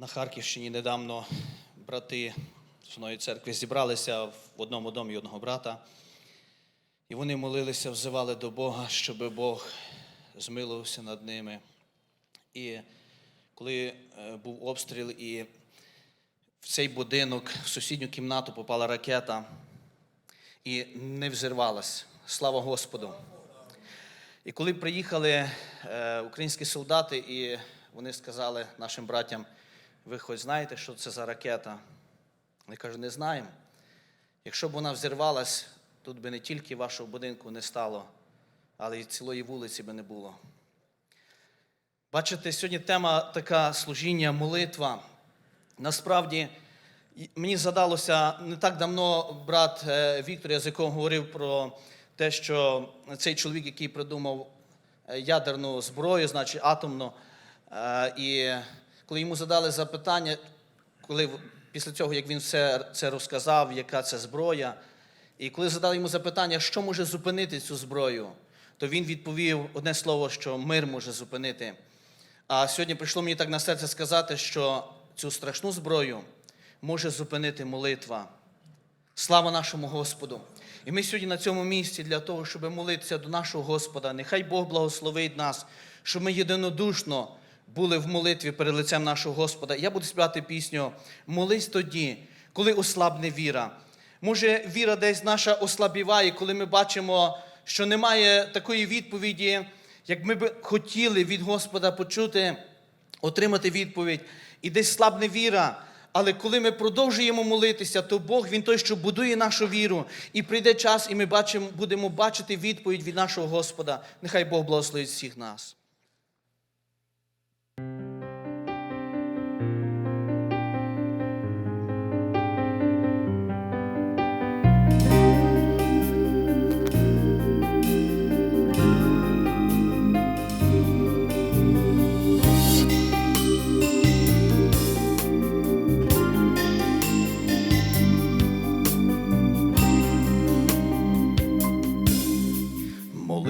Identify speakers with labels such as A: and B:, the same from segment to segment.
A: На Харківщині недавно брати з одної церкви зібралися в одному домі одного брата, і вони молилися, взивали до Бога, щоб Бог змилувався над ними. І коли е, був обстріл, і в цей будинок, в сусідню кімнату попала ракета і не взірвалась. Слава Господу! І коли приїхали е, українські солдати, і вони сказали нашим братям, ви хоч знаєте, що це за ракета? Вони кажуть, не знаємо. Якщо б вона взірвалась, тут би не тільки вашого будинку не стало, але й цілої вулиці би не було. Бачите, сьогодні тема така служіння, молитва. Насправді, мені задалося не так давно брат е, Віктор, я з якого говорив про те, що цей чоловік, який придумав е, ядерну зброю, значить атомну, е, і коли йому задали запитання, коли після цього, як він все це розказав, яка це зброя, і коли задали йому запитання, що може зупинити цю зброю, то він відповів одне слово, що мир може зупинити. А сьогодні прийшло мені так на серце сказати, що цю страшну зброю може зупинити молитва. Слава нашому Господу! І ми сьогодні на цьому місці для того, щоб молитися до нашого Господа. Нехай Бог благословить нас, щоб ми єдинодушно були в молитві перед лицем нашого Господа. Я буду співати пісню Молись тоді, коли ослабне віра. Може, віра десь наша ослабіває, коли ми бачимо, що немає такої відповіді, як ми би хотіли від Господа почути, отримати відповідь. І десь слабне віра. Але коли ми продовжуємо молитися, то Бог Він той, що будує нашу віру, і прийде час, і ми бачимо, будемо бачити відповідь від нашого Господа. Нехай Бог благословить всіх нас.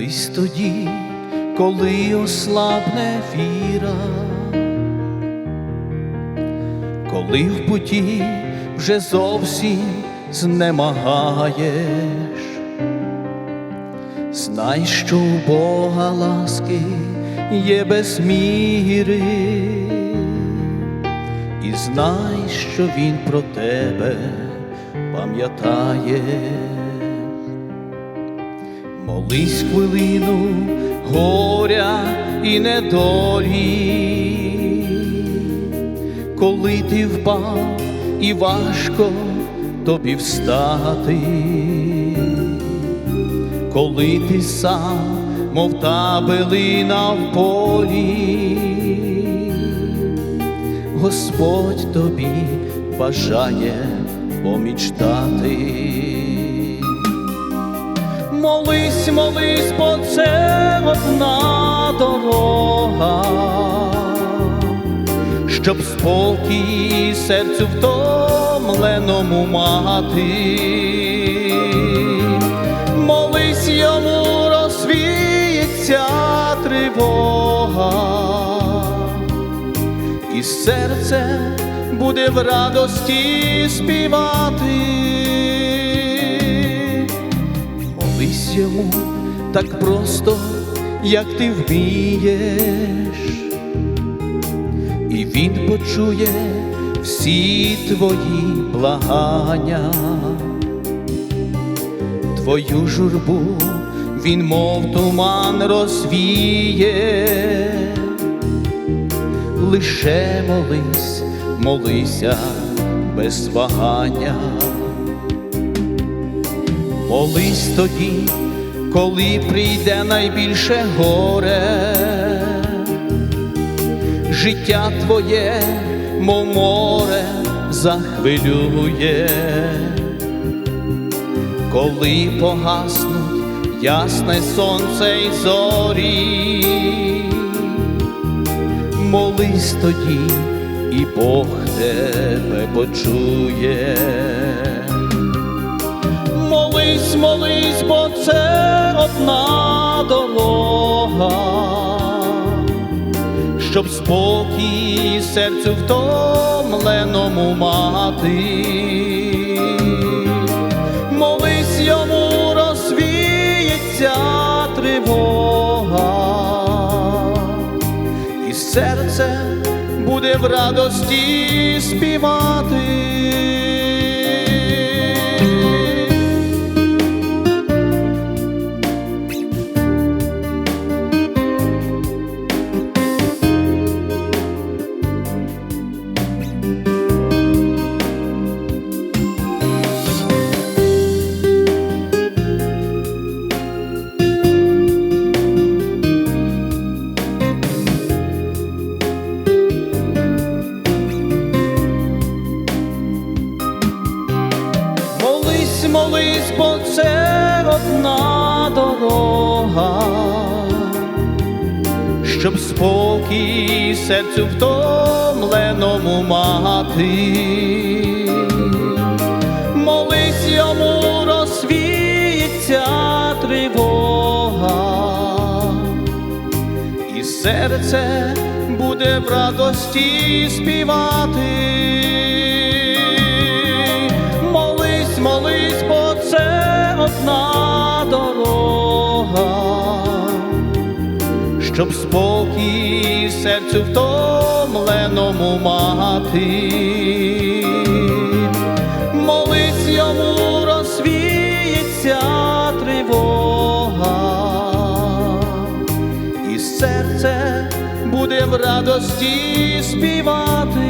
A: Молись тоді, коли ослабне віра, коли в путі вже зовсім знемагаєш, знай, що у Бога ласки є без міри, і знай, що Він про тебе пам'ятає. Молись хвилину горя і недолі, коли ти впав і важко тобі встати, коли ти сам, мов та билина в полі, Господь тобі бажає помічтати. Молись, молись, бо це одна дорога, щоб спокій серцю втомленому мати. Молись йому розвіється тривога, і серце буде в радості співати. Молись йому так просто, як ти вмієш, і він почує всі твої благання, твою журбу він, мов туман, розвіє, лише молись, молися без вагання. Молись тоді, коли прийде найбільше горе, життя твоє, мов море, захвилює, коли погаснуть ясне сонце й зорі, молись тоді, і Бог тебе почує. Молись, молись, бо це одна дорога, щоб спокій серцю втомленому мати. Молись йому розвіється тривога, і серце буде в радості співати. Молись, бо це одна дорога, щоб спокій серцю втомленому мати. Молись йому розвіється тривога, і серце буде в радості співати. Щоб спокій серцю втомленому мати. Молись йому розвіється тривога, і серце буде в радості співати.